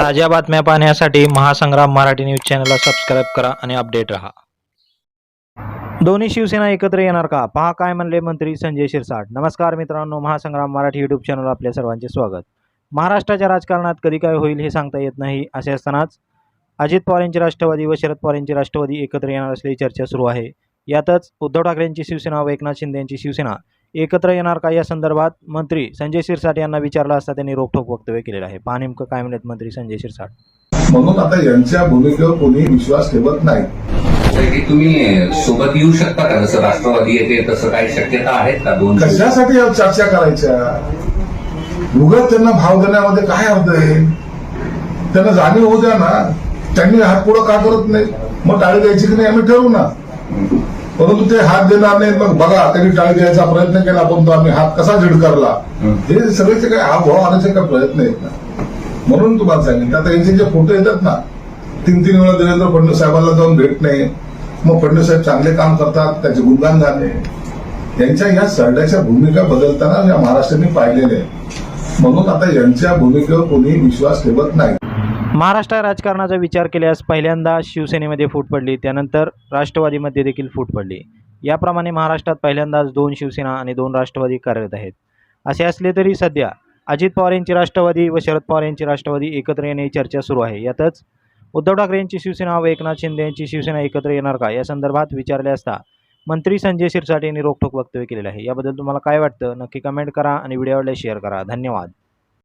ताज्या बातम्या पाहण्यासाठी महासंग्राम मराठी न्यूज चॅनलला सबस्क्राईब करा आणि अपडेट राहा. दोन्ही शिवसेना एकत्र येणार का? पहा काय म्हणले मंत्री संजय शिरसाट. नमस्कार मित्रांनो महासंग्राम मराठी युट्यूब चॅनलवर आपल्या सर्वांचे स्वागत. महाराष्ट्राच्या राजकारणात कधी काय होईल हे सांगता येत नाही असे असतानाच अजित पवार यांची राष्ट्रवादी व शरद पवार यांची राष्ट्रवादी एकत्र येणार असल्याची चर्चा सुरू आहे. यातच उद्धव ठाकरेंची शिवसेना व एकनाथ शिंदे यांची शिवसेना. एकत्र येणार का? या संदर्भात मंत्री संजय शिरसाट यांना विचारलं असता त्यांनी रोखठोक वक्तव्य केलेलं आहे. पहा नेमकं काय म्हणत मंत्री संजय शिरसाट. म्हणून आता यांच्या भूमिकेवर कोणी विश्वास ठेवत नाही. तुम्ही सोबत येऊ शकता का? जसं राष्ट्रवादी येते तसं काही शक्यता आहेत का दोन कशासाठी चर्चा करायच्या? उगाच त्यांना भाव देण्यामध्ये काय आहे? त्यांना जाणीव होऊ द्या ना. त्यांनी हात पुढं का करत नाही? मग टाळी द्यायची की नाही? आम्ही ठरवू ना. परंतु ते हात देणार नाही मग बघा त्यांनी टाळी द्यायचा प्रयत्न केला पण तो आम्ही हात कसा झिडकारला? हे. सगळेचे काही हा भाव आणायचे काही प्रयत्न आहेत ना. म्हणून तुम्हाला सांगितलं आता यांचे जे फोटो येतात ना तीन तीन वेळा देवेंद्र फडणवीस साहेबांना जाऊन भेटणे मग फडणवीस साहेब चांगले काम करतात त्याचे गुणगान गाणे यांच्या या सरड्याच्या भूमिका बदलताना या महाराष्ट्राने पाहिलेले. म्हणून आता यांच्या भूमिकेवर कोणी विश्वास ठेवत नाही. महाराष्ट्र राजकारणाचा विचार केल्यास पहिल्यांदा शिवसेनेमध्ये फूट पडली त्यानंतर राष्ट्रवादीमध्ये देखील फूट पडली. याप्रमाणे महाराष्ट्रात पहिल्यांदाच दोन शिवसेना आणि दोन राष्ट्रवादी कार्यरत आहेत. असे असले तरी सध्या अजित पवार यांची राष्ट्रवादी व शरद पवार यांची राष्ट्रवादी एकत्र येण्याची चर्चा सुरू आहे. यातच उद्धव ठाकरे यांची शिवसेना व एकनाथ शिंदे यांची शिवसेना एकत्र येणार का? या संदर्भात विचारले असता मंत्री संजय शिरसाट यांनी रोखठोक वक्तव्य केलेलं आहे. याबद्दल तुम्हाला काय वाटतं? नक्की कमेंट करा आणि व्हिडिओ आवडल्यास शेअर करा. धन्यवाद.